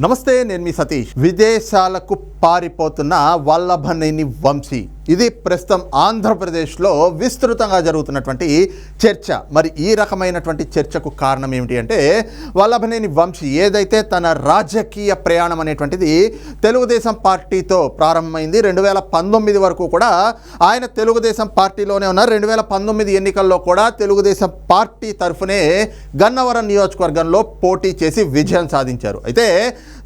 నమస్తే నేను మీ సతీష్. విదేశాలకు పారిపోతున్న వల్లభనేని వంశీ. ఇది ప్రస్తుతం ఆంధ్రప్రదేశ్లో విస్తృతంగా జరుగుతున్నటువంటి చర్చ. మరి ఈ రకమైనటువంటి చర్చకు కారణం ఏమిటి అంటే వల్లభనేని వంశీ ఏదైతే తన రాజకీయ ప్రయాణం అనేటువంటిది తెలుగుదేశం పార్టీతో ప్రారంభమైంది రెండు వేల పంతొమ్మిది వరకు కూడా ఆయన తెలుగుదేశం పార్టీలోనే ఉన్నారు. రెండు వేల పంతొమ్మిది ఎన్నికల్లో కూడా తెలుగుదేశం పార్టీ తరఫునే గన్నవరం నియోజకవర్గంలో పోటీ చేసి విజయం సాధించారు. అయితే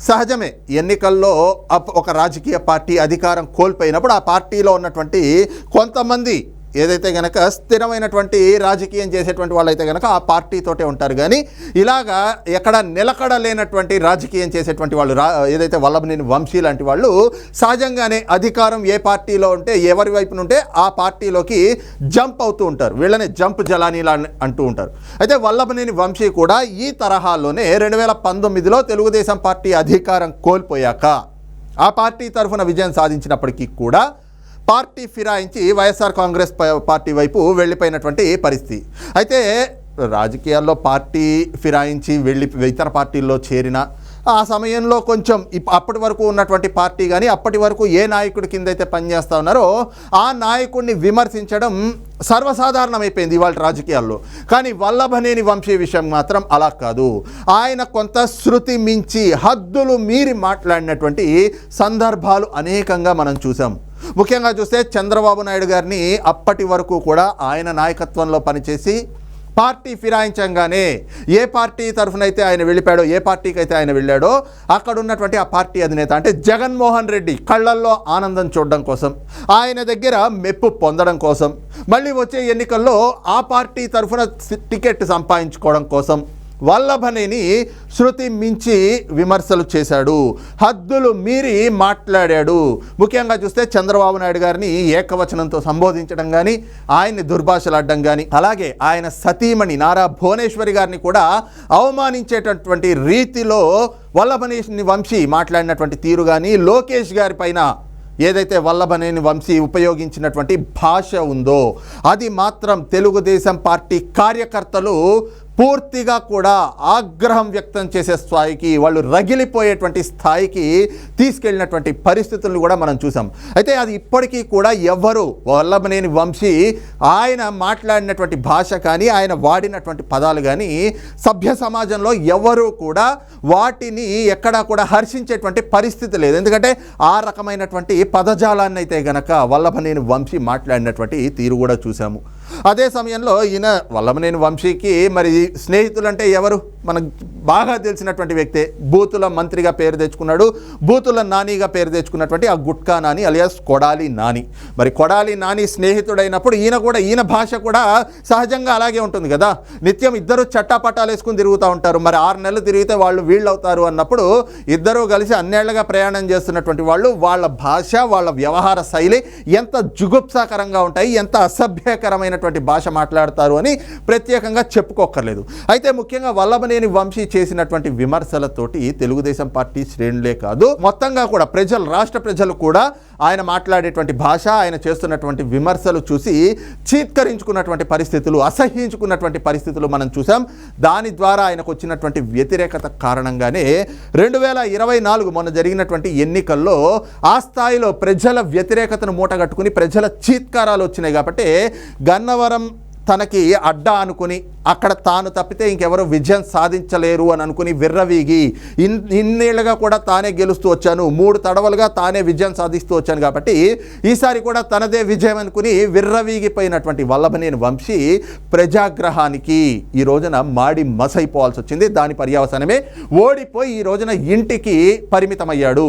సహజమే. ఎన్నికల్లో అప్- ఒక రాజకీయ పార్టీ అధికారం కోల్పోయినప్పుడు ఆ పార్టీలో ఉన్నటువంటి కొంతమంది ఏదైతే గనక స్థిరమైనటువంటి రాజకీయం చేసేటువంటి వాళ్ళైతే గనక ఆ పార్టీతోటే ఉంటారు. కానీ ఇలాగా ఎక్కడ నిలకడ లేనటువంటి రాజకీయం చేసేటువంటి వాళ్ళు రా ఏదైతే వల్లభనేని వంశీ లాంటి వాళ్ళు సహజంగానే అధికారం ఏ పార్టీలో ఉంటే ఎవరి వైపున ఉంటే ఆ పార్టీలోకి జంప్ అవుతూ ఉంటారు. వీళ్ళని జంప్ జలానీలా అని అంటూ ఉంటారు. అయితే వల్లభనేని వంశీ కూడా ఈ తరహాలోనే రెండు వేల పంతొమ్మిదిలో తెలుగుదేశం పార్టీ అధికారం కోల్పోయాక ఆ పార్టీ తరఫున విజయం సాధించినప్పటికీ కూడా పార్టీ ఫిరాయించి వైఎస్ఆర్ కాంగ్రెస్ ప- పార్టీ వైపు వెళ్ళిపోయినటువంటి పరిస్థితి. అయితే రాజకీయాల్లో పార్టీ ఫిరాయించి వెళ్ళి ఇతర పార్టీల్లో చేరిన ఆ సమయంలో కొంచెం అప్పటి వరకు ఉన్నటువంటి పార్టీ కానీ అప్పటి వరకు ఏ నాయకుడి కింద అయితే పనిచేస్తూ ఉన్నారో ఆ నాయకుడిని విమర్శించడం సర్వసాధారణమైపోయింది ఇవాళ రాజకీయాల్లో. కానీ వల్లభనేని వంశీ విషయం మాత్రం అలా కాదు. ఆయన కొంత శృతి మించి హద్దులు మీరి మాట్లాడినటువంటి సందర్భాలు అనేకంగా మనం చూసాం. ముఖ్యంగా చూస్తే చంద్రబాబు నాయుడు గారిని అప్పటి వరకు కూడా ఆయన నాయకత్వంలో పనిచేసి పార్టీ ఫిరాయించంగానే ఏ పార్టీ తరఫునైతే ఆయన వెళ్ళిపోయాడో ఏ పార్టీకి అయితే ఆయన వెళ్ళాడో అక్కడ ఉన్నటువంటి ఆ పార్టీ అధినేత అంటే జగన్మోహన్ రెడ్డి కళ్ళల్లో ఆనందం చూడడం కోసం ఆయన దగ్గర మెప్పు పొందడం కోసం మళ్ళీ వచ్చే ఎన్నికల్లో ఆ పార్టీ తరఫున టికెట్ సంపాదించుకోవడం కోసం వల్లభనేని శృతి మించి విమర్శలు చేశాడు. హద్దులు మీరి మాట్లాడాడు. ముఖ్యంగా చూస్తే చంద్రబాబు నాయుడు గారిని ఏకవచనంతో సంబోధించడం కానీ ఆయన్ని దుర్భాషలాడడం కానీ అలాగే ఆయన సతీమణి నారా భువనేశ్వరి గారిని కూడా అవమానించేటటువంటి రీతిలో వల్లభనేని వంశీ మాట్లాడినటువంటి తీరు కానీ లోకేష్ గారి పైన ఏదైతే వల్లభనేని వంశీ ఉపయోగించినటువంటి భాష ఉందో అది మాత్రం తెలుగుదేశం పార్టీ కార్యకర్తలు పూర్తిగా కూడా ఆగ్రహం వ్యక్తం చేసే స్థాయికి వాళ్ళు రగిలిపోయేటువంటి స్థాయికి తీసుకెళ్ళినటువంటి పరిస్థితులను కూడా మనం చూసాం. అయితే అది ఇప్పటికీ కూడా ఎవ్వరు వల్లభనేని వంశీ ఆయన మాట్లాడినటువంటి భాష కానీ ఆయన వాడినటువంటి పదాలు కానీ సభ్య సమాజంలో ఎవరు కూడా వాటిని ఎక్కడా కూడా హర్షించేటువంటి పరిస్థితి లేదు. ఎందుకంటే ఆ రకమైనటువంటి పదజాలాన్ని అయితే గనక వల్లభనేని వంశీ మాట్లాడినటువంటి తీరు కూడా చూసాము. అదే సమయంలో ఈయన వల్లమనేని వంశీకి మరి స్నేహితులంటే ఎవరు? మనకు బాగా తెలిసినటువంటి వ్యక్తే బూతుల మంత్రిగా పేరు తెచ్చుకున్నాడు. బూతుల నానిగా పేరు తెచ్చుకున్నటువంటి ఆ గుట్కా నాని అలియాస్ కొడాలి నాని. మరి కొడాలి నాని స్నేహితుడైనప్పుడు ఈయన కూడా ఈయన భాష కూడా సహజంగా అలాగే ఉంటుంది కదా? నిత్యం ఇద్దరు చట్టాపట్టాలు వేసుకుని తిరుగుతూ ఉంటారు. మరి ఆరు నెలలు తిరిగితే వాళ్ళు వీళ్ళు అవుతారు అన్నప్పుడు ఇద్దరూ కలిసి అన్నేళ్ళుగా ప్రయాణం చేస్తున్నటువంటి వాళ్ళు వాళ్ళ భాష వాళ్ళ వ్యవహార శైలి ఎంత జుగుప్సాకరంగా ఉంటాయి ఎంత అసభ్యకరమైన అసభ్యకరమైనటువంటి భాష మాట్లాడతారు అని ప్రత్యేకంగా చెప్పుకోక్కర్లేదు. అయితే ముఖ్యంగా వల్లభనేని వంశీ చేసినటువంటి విమర్శలతోటి తెలుగుదేశం పార్టీ శ్రేణులే కాదు మొత్తంగా కూడా ప్రజలు రాష్ట్ర ప్రజలు కూడా ఆయన మాట్లాడేటువంటి భాష ఆయన చేస్తున్నటువంటి విమర్శలు చూసి చీత్కరించుకున్నటువంటి పరిస్థితులు అసహ్యించుకున్నటువంటి పరిస్థితులు మనం చూసాం దాని ద్వారా ఆయనకు వచ్చినటువంటి వ్యతిరేకత కారణంగానే రెండు వేల ఇరవై నాలుగు మొన్న జరిగినటువంటి ఎన్నికల్లో ఆ స్థాయిలో ప్రజల వ్యతిరేకతను మూటగట్టుకుని ప్రజల చీత్కారాలు వచ్చినాయి. కాబట్టి గన్ గన్నవరం తనకి అడ్డ అనుకుని అక్కడ తాను తప్పితే ఇంకెవరు విజయం సాధించలేరు అని అనుకుని విర్రవీగి ఇన్ ఇన్నేళ్ళుగా కూడా తానే గెలుస్తూ వచ్చాను. మూడు తడవలుగా తానే విజయం సాధిస్తూ వచ్చాను కాబట్టి ఈసారి కూడా తనదే విజయం అనుకుని విర్రవీగిపోయినటువంటి వల్లభనేని వంశీ ప్రజాగ్రహానికి ఈ రోజున మాడి మసైపోవాల్సి వచ్చింది. దాని పర్యవసానమే ఓడిపోయి ఈ రోజున ఇంటికి పరిమితమయ్యాడు.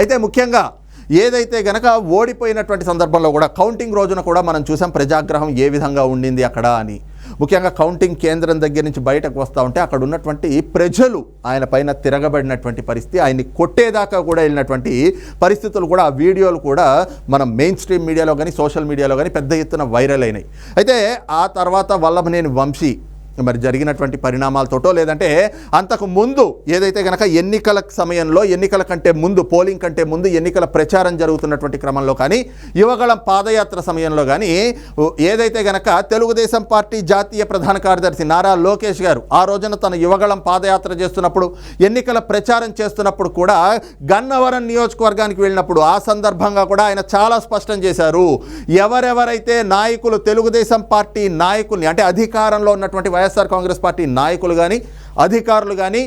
అయితే ముఖ్యంగా ఏదైతే గనక ఓడిపోయినటువంటి సందర్భంలో కూడా కౌంటింగ్ రోజున కూడా మనం చూసాం ప్రజాగ్రహం ఏ విధంగా ఉండింది అక్కడ అని. ముఖ్యంగా కౌంటింగ్ కేంద్రం దగ్గర నుంచి బయటకు వస్తూ ఉంటే అక్కడ ఉన్నటువంటి ప్రజలు ఆయన పైన తిరగబడినటువంటి పరిస్థితి ఆయన్ని కొట్టేదాకా కూడా వెళ్ళినటువంటి పరిస్థితులు కూడా ఆ వీడియోలు కూడా మనం మెయిన్ స్ట్రీమ్ మీడియాలో కానీ సోషల్ మీడియాలో కానీ పెద్ద ఎత్తున వైరల్ అయినాయి. అయితే ఆ తర్వాత వల్లభనేని వంశీ మరి జరిగినటువంటి పరిణామాలతోటో లేదంటే అంతకు ముందు ఏదైతే గనక ఎన్నికల సమయంలో ఎన్నికల కంటే ముందు పోలింగ్ కంటే ముందు ఎన్నికల ప్రచారం జరుగుతున్నటువంటి క్రమంలో కానీ యువగళం పాదయాత్ర సమయంలో కానీ ఏదైతే గనక తెలుగుదేశం పార్టీ జాతీయ ప్రధాన కార్యదర్శి నారా లోకేష్ గారు ఆ రోజున తన యువగళం పాదయాత్ర చేస్తున్నప్పుడు ఎన్నికల ప్రచారం చేస్తున్నప్పుడు కూడా గన్నవరం నియోజకవర్గానికి వెళ్ళినప్పుడు ఆ సందర్భంగా కూడా ఆయన చాలా స్పష్టం చేశారు. ఎవరెవరైతే నాయకులు తెలుగుదేశం పార్టీ నాయకుల్ని అంటే అధికారంలో ఉన్నటువంటి వైఎస్ఆర్ కాంగ్రెస్ పార్టీ నాయకులు కానీ అధికారులు కానీ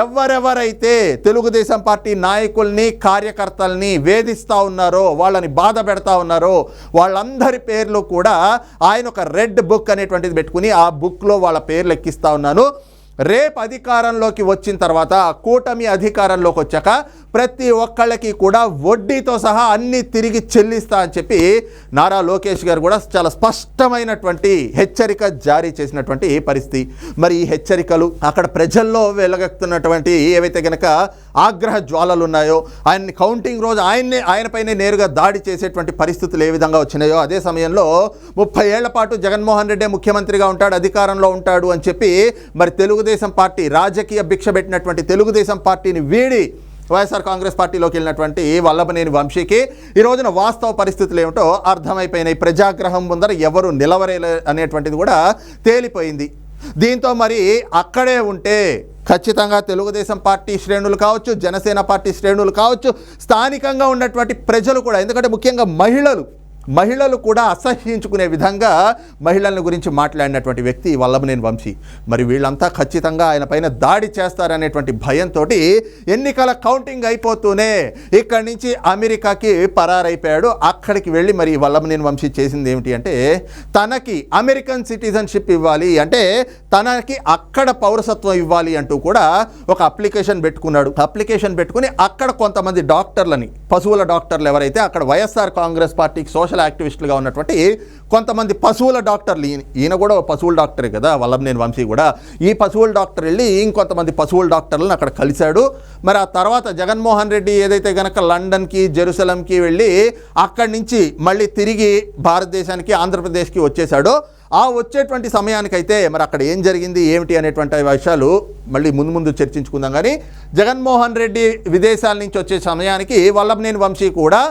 ఎవరెవరైతే తెలుగుదేశం పార్టీ నాయకుల్ని కార్యకర్తల్ని వేధిస్తూ ఉన్నారో వాళ్ళని బాధ పెడతా ఉన్నారో వాళ్ళందరి పేర్లు కూడా ఆయన ఒక రెడ్ బుక్ అనేటువంటిది పెట్టుకుని ఆ బుక్లో వాళ్ళ పేర్లు ఎక్కిస్తూ ఉన్నాను. రేపు అధికారంలోకి వచ్చిన తర్వాత కూటమి అధికారంలోకి వచ్చాక ప్రతి ఒక్కళ్ళకి కూడా వడ్డీతో సహా అన్ని తిరిగి చెల్లిస్తా అని చెప్పి నారా లోకేష్ గారు కూడా చాలా స్పష్టమైనటువంటి హెచ్చరిక జారీ చేసినటువంటి పరిస్థితి. మరి ఈ హెచ్చరికలు అక్కడ ప్రజల్లో వెలగెత్తున్నటువంటి ఏవైతే గనక ఆగ్రహ జ్వాలలు ఉన్నాయో ఆయన్ని కౌంటింగ్ రోజు ఆయన్నే ఆయనపైనే నేరుగా దాడి చేసేటువంటి పరిస్థితులు ఏ విధంగా వచ్చినాయో అదే సమయంలో ముప్పై ఏళ్ళ పాటు జగన్మోహన్ రెడ్డి ముఖ్యమంత్రిగా ఉంటాడు అధికారంలో ఉంటాడు అని చెప్పి మరి తెలుగు తెలుగుదేశం పార్టీ రాజకీయ భిక్ష పెట్టినటువంటి తెలుగుదేశం పార్టీని వీడి వైఎస్ఆర్ కాంగ్రెస్ పార్టీలోకి వెళ్ళినటువంటి వల్లభనేని వంశీకి ఈ రోజున వాస్తవ పరిస్థితులు ఏమిటో అర్థమైపోయినాయి. ప్రజాగ్రహం ముందర ఎవరు నిలవరేలే అనేటువంటిది కూడా తేలిపోయింది. దీంతో మరి అక్కడే ఉంటే ఖచ్చితంగా తెలుగుదేశం పార్టీ శ్రేణులు కావచ్చు జనసేన పార్టీ శ్రేణులు కావచ్చు స్థానికంగా ఉన్నటువంటి ప్రజలు కూడా ఎందుకంటే ముఖ్యంగా మహిళలు మహిళలు కూడా అసహ్యించుకునే విధంగా మహిళల గురించి మాట్లాడినటువంటి వ్యక్తి వల్లభనేని వంశీ. మరి వీళ్ళంతా ఖచ్చితంగా ఆయన పైన దాడి చేస్తారనేటువంటి భయంతో ఎన్నికల కౌంటింగ్ అయిపోతూనే ఇక్కడి నుంచి అమెరికాకి పరారైపోయాడు. అక్కడికి వెళ్ళి మరి వల్లభనేని వంశీ చేసింది ఏమిటి అంటే తనకి అమెరికన్ సిటిజన్షిప్ ఇవ్వాలి అంటే తనకి అక్కడ పౌరసత్వం ఇవ్వాలి అంటూ కూడా ఒక అప్లికేషన్ పెట్టుకున్నాడు. అప్లికేషన్ పెట్టుకుని అక్కడ కొంతమంది డాక్టర్లని పశువుల డాక్టర్లు ఎవరైతే అక్కడ వైఎస్ఆర్ కాంగ్రెస్ పార్టీకి సోషల్ యాక్టివిస్టులుగా ఉన్నటువంటి కొంతమంది పశువుల డాక్టర్లు. ఈయన ఈయన కూడా ఒక పశువుల డాక్టరే కదా వల్లభనేని వంశీ కూడా. ఈ పశువుల డాక్టర్ వెళ్ళి ఇంకొంతమంది పశువుల డాక్టర్లను అక్కడ కలిశాడు. మరి ఆ తర్వాత జగన్మోహన్ రెడ్డి ఏదైతే గనక లండన్కి జెరూసలంకి వెళ్ళి అక్కడి నుంచి మళ్ళీ తిరిగి భారతదేశానికి ఆంధ్రప్రదేశ్కి వచ్చేసాడో ఆ వచ్చేటువంటి సమయానికైతే మరి అక్కడ ఏం జరిగింది ఏమిటి అనేటువంటి విషయాలు మళ్ళీ ముందు ముందు చర్చించుకుందాం. కానీ జగన్మోహన్ రెడ్డి విదేశాల నుంచి వచ్చే సమయానికి వల్లభనేని వంశీ కూడా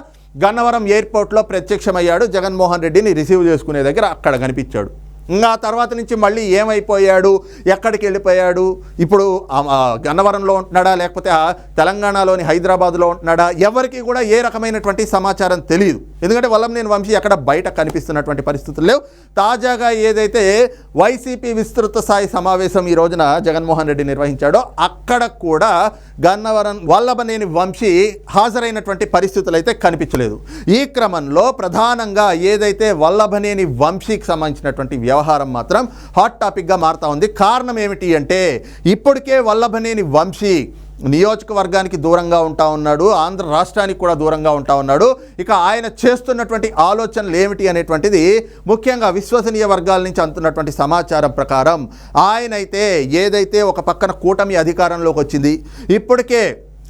గన్నవరం ఎయిర్పోర్ట్లో ప్రత్యక్షమయ్యాడు. జగన్మోహన్ రెడ్డిని రిసీవ్ చేసుకునే దగ్గర అక్కడ కనిపించాడు. ఇంకా తర్వాత నుంచి మళ్ళీ ఏమైపోయాడు? ఎక్కడికి వెళ్ళిపోయాడు? ఇప్పుడు గన్నవరంలో ఉంటున్నాడా? లేకపోతే తెలంగాణలోని హైదరాబాద్లో ఉంటున్నాడా? ఎవరికి కూడా ఏ రకమైనటువంటి సమాచారం తెలియదు ఎందుకంటే వల్లంనేని వంశీ అక్కడ బయట కనిపిస్తున్నటువంటి పరిస్థితులు లేవు. తాజాగా ఏదైతే వైసీపీ విస్తృత స్థాయి సమావేశం ఈ రోజున జగన్మోహన్ రెడ్డి నిర్వహించాడో అక్కడ కూడా గన్నవరం వల్లభనేని వంశీ హాజరైనటువంటి పరిస్థితులు అయితే కనిపించలేదు. ఈ క్రమంలో ప్రధానంగా ఏదైతే వల్లభనేని వంశీకి సంబంధించినటువంటి వ్యవహారం మాత్రం హాట్ టాపిక్గా మారుతా ఉంది. కారణం ఏమిటి అంటే ఇప్పటికే వల్లభనేని వంశీ నియోజకవర్గానికి దూరంగా ఉంటా ఉన్నాడు ఆంధ్ర రాష్ట్రానికి కూడా దూరంగా ఉంటా ఉన్నాడు. ఇక ఆయన చేస్తున్నటువంటి ఆలోచనలు ఏమిటి అనేటువంటిది ముఖ్యంగా విశ్వసనీయ వర్గాల నుంచి అంటున్నటువంటి సమాచారం ప్రకారం ఆయనైతే ఏదైతే ఒక పక్కన కూటమి అధికారంలోకి వచ్చింది ఇప్పటికే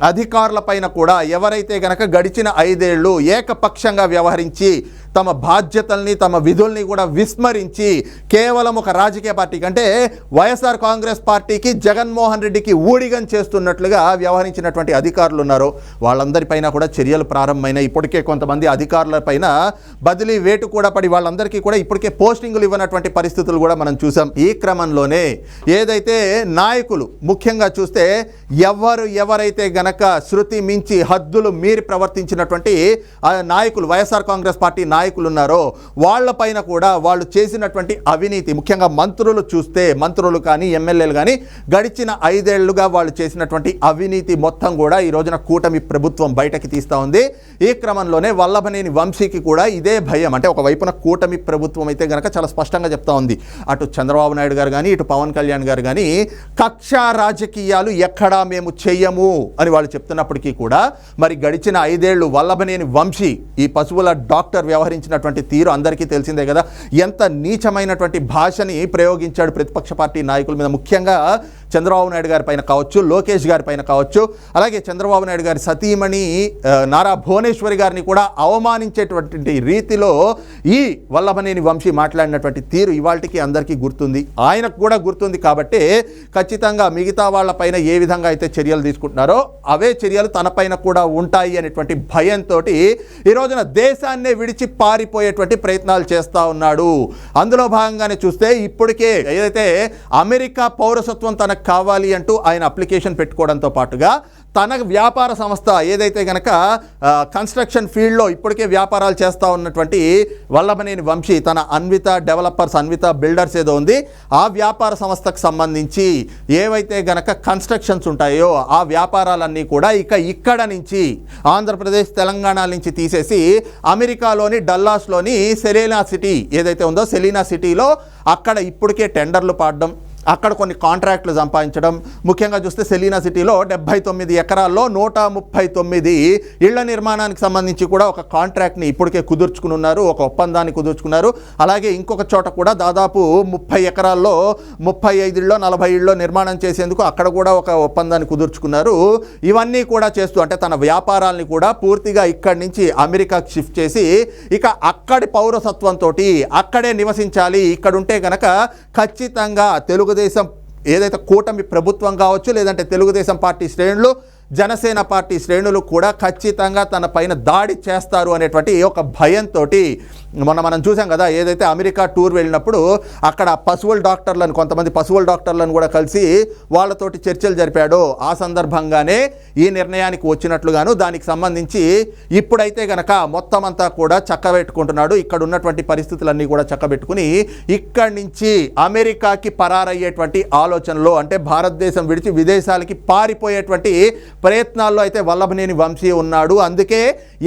అధికారులపైన కూడా ఎవరైతే గనక గడిచిన ఐదేళ్ళు ఏకపక్షంగా వ్యవహరించి తమ బాధ్యతల్ని తమ విధుల్ని కూడా విస్మరించి కేవలం ఒక రాజకీయ పార్టీకి అంటే వైఎస్ఆర్ కాంగ్రెస్ పార్టీకి జగన్మోహన్ రెడ్డికి ఊడిగం చేస్తున్నట్లుగా వ్యవహరించినటువంటి అధికారులు ఉన్నారు. వాళ్ళందరిపైన కూడా చర్యలు ప్రారంభమైన ఇప్పటికే కొంతమంది అధికారులపైన బదిలీ వేటు కూడా పడి వాళ్ళందరికీ కూడా ఇప్పటికే పోస్టింగులు ఇవ్వనటువంటి పరిస్థితులు కూడా మనం చూసాం. ఈ క్రమంలోనే ఏదైతే నాయకులు ముఖ్యంగా చూస్తే ఎవరు ఎవరైతే గనక శృతి మించి హద్దులు మీరి ప్రవర్తించినటువంటి నాయకులు వైఎస్ఆర్ కాంగ్రెస్ పార్టీ నాయకులు ఉన్నారో వాళ్ళపైన కూడా వాళ్ళు చేసినటువంటి అవినీతి ముఖ్యంగా మంత్రులు చూస్తే మంత్రులు కానీ ఎమ్మెల్యేలు కానీ గడిచిన ఐదేళ్ళుగా వాళ్ళు చేసినటువంటి అవినీతి మొత్తం కూడా ఈ రోజున కూటమి ప్రభుత్వం బయటకి తీస్తూ ఉంది. ఈ క్రమంలోనే వల్లభనేని వంశీకి కూడా ఇదే భయం. అంటే ఒకవైపున కూటమి ప్రభుత్వం అయితే గనక చాలా స్పష్టంగా చెప్తా ఉంది. అటు చంద్రబాబు నాయుడు గారు కానీ ఇటు పవన్ కళ్యాణ్ గారు కానీ కక్షా రాజకీయాలు ఎక్కడా మేము చెయ్యము అని వాళ్ళు చెప్తున్నప్పటికీ కూడా మరి గడిచిన ఐదేళ్ళు వల్లభనేని వంశీ ఈ పశువుల డాక్టర్ వ్యవహరించినటువంటి తీరు అందరికీ తెలిసిందే కదా. ఎంత నీచమైనటువంటి భాషని ప్రయోగించాడు ప్రతిపక్ష పార్టీ నాయకుల మీద. ముఖ్యంగా చంద్రబాబు నాయుడు గారి పైన కావచ్చు లోకేష్ గారి పైన కావచ్చు అలాగే చంద్రబాబు నాయుడు గారి సతీమణి నారా భువనేశ్వరి గారిని కూడా అవమానించేటువంటి రీతిలో ఈ వల్లభనేని వంశీ మాట్లాడినటువంటి తీరు ఇవాళకి అందరికీ గుర్తుంది. ఆయనకు కూడా గుర్తుంది కాబట్టి ఖచ్చితంగా మిగతా వాళ్ళపైన ఏ విధంగా అయితే చర్యలు తీసుకుంటున్నారో అవే చర్యలు తనపైన కూడా ఉంటాయి అనేటువంటి భయంతో ఈ రోజున దేశాన్నే విడిచి పారిపోయేటువంటి ప్రయత్నాలు చేస్తూ ఉన్నాడు. అందులో భాగంగానే చూస్తే ఇప్పటికే ఏదైతే అమెరికా పౌరసత్వం తనకు కావాలి అంటూ ఆయన అప్లికేషన్ పెట్టుకోవడంతో పాటుగా తన వ్యాపార సంస్థ ఏదైతే కనుక కన్స్ట్రక్షన్ ఫీల్డ్లో ఇప్పటికే వ్యాపారాలు చేస్తూ ఉన్నటువంటి వల్లభనేని వంశీ తన అన్విత డెవలపర్స్ అన్విత బిల్డర్స్ ఏదో ఉంది ఆ వ్యాపార సంస్థకు సంబంధించి ఏవైతే గనక కన్స్ట్రక్షన్స్ ఉంటాయో ఆ వ్యాపారాలన్నీ కూడా ఇక ఇక్కడ నుంచి ఆంధ్రప్రదేశ్ తెలంగాణ నుంచి తీసేసి అమెరికాలోని డల్లాస్లోని సెలీనా సిటీ ఏదైతే ఉందో సెలీనా సిటీలో అక్కడ ఇప్పటికే టెండర్లు పాడడం అక్కడ కొన్ని కాంట్రాక్టులు సంపాదించడం. ముఖ్యంగా చూస్తే సెలీనా సిటీలో డెబ్బై తొమ్మిది ఎకరాల్లో నూట ముప్పై తొమ్మిది ఇళ్ళ నిర్మాణానికి సంబంధించి కూడా ఒక కాంట్రాక్ట్ని ఇప్పటికే కుదుర్చుకుని ఉన్నారు. ఒక ఒప్పందాన్ని కుదుర్చుకున్నారు. అలాగే ఇంకొక చోట కూడా దాదాపు ముప్పై ఎకరాల్లో ముప్పై ఐదుల్లో నలభై ఇళ్ళలో నిర్మాణం చేసేందుకు అక్కడ కూడా ఒక ఒప్పందాన్ని కుదుర్చుకున్నారు. ఇవన్నీ కూడా చేస్తూ అంటే తన వ్యాపారాల్ని కూడా పూర్తిగా ఇక్కడి నుంచి అమెరికాకి షిఫ్ట్ చేసి ఇక అక్కడి పౌరసత్వంతో అక్కడే నివసించాలి. ఇక్కడ ఉంటే ఖచ్చితంగా ఖచ్చితంగా తెలుగుదేశం ఏదైతే కూటమి ప్రభుత్వం కావచ్చు లేదంటే తెలుగుదేశం పార్టీ శ్రేణులు జనసేన పార్టీ శ్రేణులు కూడా ఖచ్చితంగా తన పైన దాడి చేస్తారు అనేటువంటి ఒక భయంతో మొన్న మనం చూసాం కదా ఏదైతే అమెరికా టూర్ వెళ్ళినప్పుడు అక్కడ పశువుల డాక్టర్లను కొంతమంది పశువుల డాక్టర్లను కూడా కలిసి వాళ్ళతోటి చర్చలు జరిపాడో. ఆ సందర్భంగానే ఈ నిర్ణయానికి వచ్చినట్లుగాను దానికి సంబంధించి ఇప్పుడైతే గనక మొత్తం అంతా కూడా చక్కబెట్టుకుంటున్నాడు. ఇక్కడ ఉన్నటువంటి పరిస్థితులన్నీ కూడా చక్కబెట్టుకుని ఇక్కడి నుంచి అమెరికాకి పరారయ్యేటువంటి ఆలోచనలో అంటే భారతదేశం విడిచి విదేశాలకి పారిపోయేటువంటి ప్రయత్నాల్లో అయితే వల్లభనేని వంశీ ఉన్నాడు. అందుకే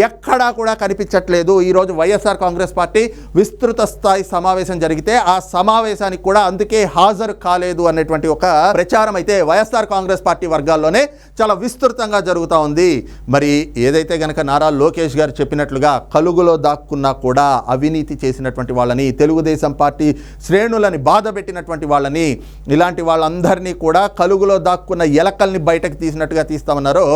ఎక్కడా కూడా కనిపించట్లేదు. ఈరోజు వైఎస్ఆర్ కాంగ్రెస్ పార్టీ విస్తృత స్థాయి సమావేశం జరిగితే ఆ సమావేశానికి కూడా అందుకే హాజరు కాలేదు అనేటువంటి ఒక ప్రచారం అయితే వైఎస్ఆర్ కాంగ్రెస్ పార్టీ వర్గాల్లోనే చాలా విస్తృతంగా జరుగుతూ ఉంది. మరి ఏదైతే గనక నారా లోకేష్ గారు చెప్పినట్లుగా కలుగులో దాక్కున్నా కూడా అవినీతి చేసినటువంటి వాళ్ళని తెలుగుదేశం పార్టీ శ్రేణులని బాధ పెట్టినటువంటి వాళ్ళని ఇలాంటి వాళ్ళందరినీ కూడా కలుగులో దాక్కున్న ఎలకల్ని బయటకు తీసినట్టుగా ఉన్నారో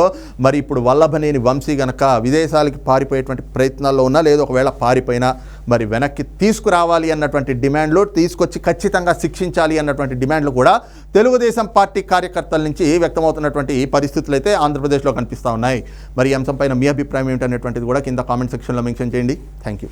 మరి ఇప్పుడు వల్లభనేని వంశీ గనక విదేశాలకి పారిపోయేటువంటి ప్రయత్నాల్లో ఉన్నా లేదు ఒకవేళ పారిపోయినా మరి వెనక్కి తీసుకురావాలి అన్నటువంటి డిమాండ్లు తీసుకొచ్చి ఖచ్చితంగా శిక్షించాలి అన్నటువంటి డిమాండ్లు కూడా తెలుగుదేశం పార్టీ కార్యకర్తల నుంచి వ్యక్తమవుతున్నటువంటి పరిస్థితులు అయితే ఆంధ్రప్రదేశ్లో కనిపిస్తూ ఉన్నాయి. మరి ఈ అంశంపైన మీ అభిప్రాయం ఏమిటనేటువంటిది కూడా కింద కామెంట్ సెక్షన్లో మెన్షన్ చేయండి. Thank you